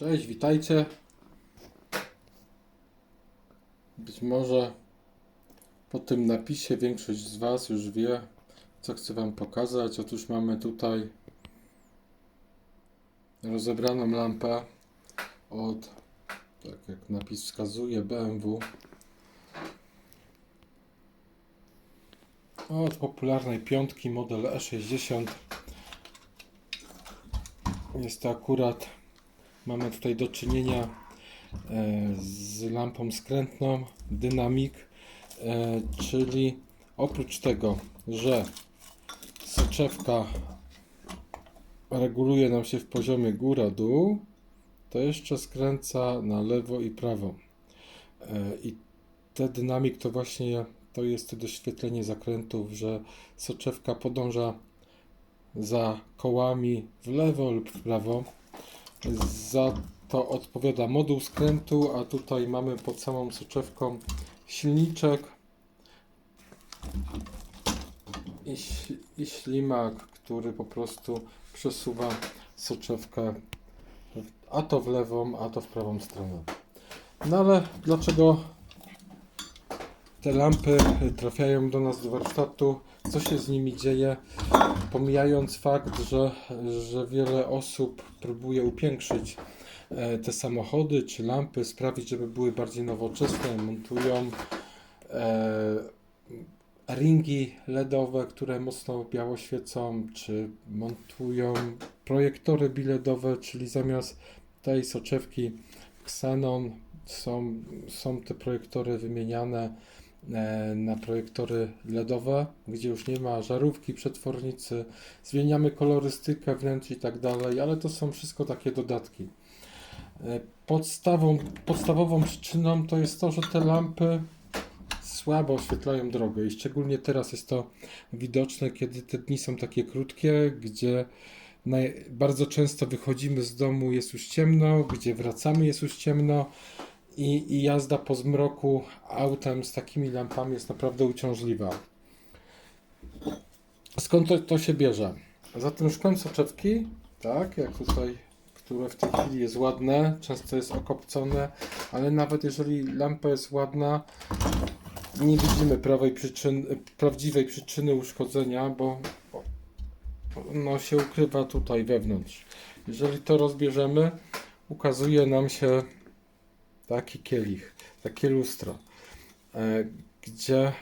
Cześć, witajcie. Być może po tym napisie większość z Was już wie, co chcę Wam pokazać. Otóż mamy tutaj rozebraną lampę od, tak jak napis wskazuje, BMW. Od popularnej piątki model E60. Jest to akurat Mamy tutaj do czynienia e, z lampą skrętną Dynamic, e, czyli oprócz tego, że soczewka reguluje nam się w poziomie góra-dół, to jeszcze skręca na lewo i prawo. E, I ten dynamik to właśnie to jest doświetlenie zakrętów, że soczewka podąża za kołami w lewo lub w prawo. Za to odpowiada moduł skrętu, a tutaj mamy pod samą soczewką silniczek i, i ślimak, który po prostu przesuwa soczewkę a to w lewą, a to w prawą stronę. No ale dlaczego te lampy trafiają do nas do warsztatu? Co się z nimi dzieje? Pomijając fakt, że, że wiele osób próbuje upiększyć e, te samochody czy lampy, sprawić, żeby były bardziej nowoczesne, montują e, ringi LEDowe, które mocno biało świecą, czy montują projektory biledowe, czyli zamiast tej soczewki Xenon są, są te projektory wymieniane na projektory LEDowe, gdzie już nie ma żarówki, przetwornicy, zmieniamy kolorystykę wnętrz i tak dalej, ale to są wszystko takie dodatki. E, Podstawą, podstawową przyczyną to jest to, że te lampy słabo oświetlają drogę i szczególnie teraz jest to widoczne, kiedy te dni są takie krótkie, gdzie bardzo często wychodzimy z domu, jest już ciemno, gdzie wracamy, jest już ciemno i, i jazda po zmroku autem z takimi lampami jest naprawdę uciążliwa. Skąd to, to się bierze? Za tym szkłem soczewki, tak, jak tutaj, które w tej chwili jest ładne, często jest okopcone, ale nawet jeżeli lampa jest ładna, nie widzimy prawej przyczyny, prawdziwej przyczyny uszkodzenia, bo ono się ukrywa tutaj wewnątrz. Jeżeli to rozbierzemy, ukazuje nam się taki kielich, takie lustro, e, gdzie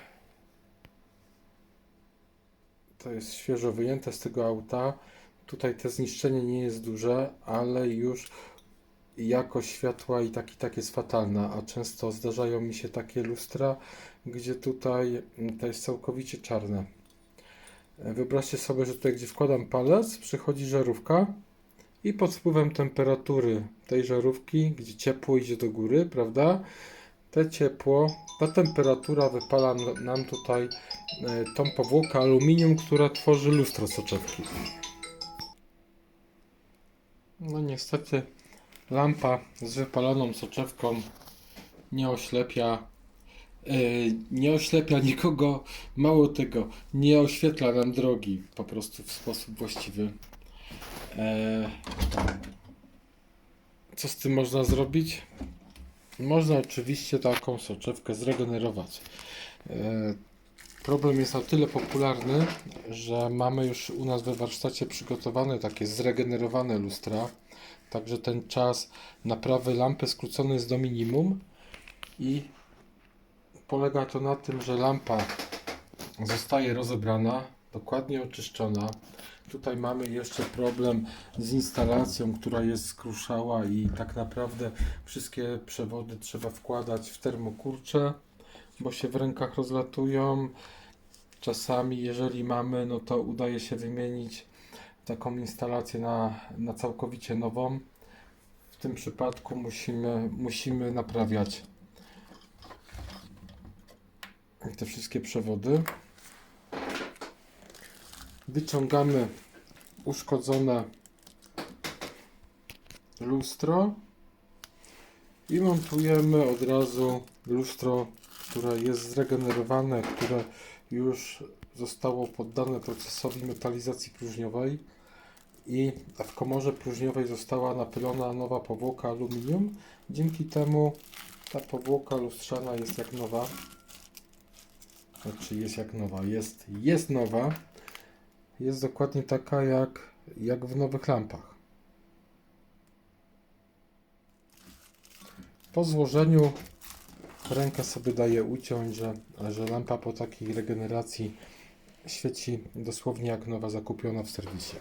to jest świeżo wyjęte z tego auta. Tutaj te zniszczenie nie jest duże, ale już jakość światła i tak i tak jest fatalna, a często zdarzają mi się takie lustra, gdzie tutaj mm, to jest całkowicie czarne. E, Wyobraźcie sobie, że tutaj gdzie wkładam palec, przychodzi żarówka i pod wpływem temperatury tej żarówki, gdzie ciepło idzie do góry, prawda? Te ciepło, ta temperatura wypala nam tutaj e, tą powłokę aluminium, która tworzy lustro soczewki. No niestety lampa z wypaloną soczewką nie oślepia e, nie oślepia nikogo, mało tego, nie oświetla nam drogi po prostu w sposób właściwy. E, Co z tym można zrobić? Można oczywiście taką soczewkę zregenerować. E, Problem jest na tyle popularny, że mamy już u nas we warsztacie przygotowane takie zregenerowane lustra. Także ten czas naprawy lampy skrócony jest do minimum i polega to na tym, że lampa zostaje rozebrana, dokładnie oczyszczona. Tutaj mamy jeszcze problem z instalacją, która jest skruszała i tak naprawdę wszystkie przewody trzeba wkładać w termokurcze, bo się w rękach rozlatują. Czasami, jeżeli mamy, no to udaje się wymienić taką instalację na, na całkowicie nową. W tym przypadku musimy, musimy naprawiać te wszystkie przewody. Wyciągamy uszkodzone lustro i montujemy od razu lustro, które jest zregenerowane, które już zostało poddane procesowi metalizacji próżniowej i w komorze próżniowej została napylona nowa powłoka aluminium. Dzięki temu ta powłoka lustrzana jest jak nowa. Znaczy jest jak nowa, jest, jest nowa. Jest dokładnie taka jak, jak w nowych lampach. Po złożeniu rękę sobie daje uciąć, że, że lampa po takiej regeneracji świeci dosłownie jak nowa zakupiona w serwisie.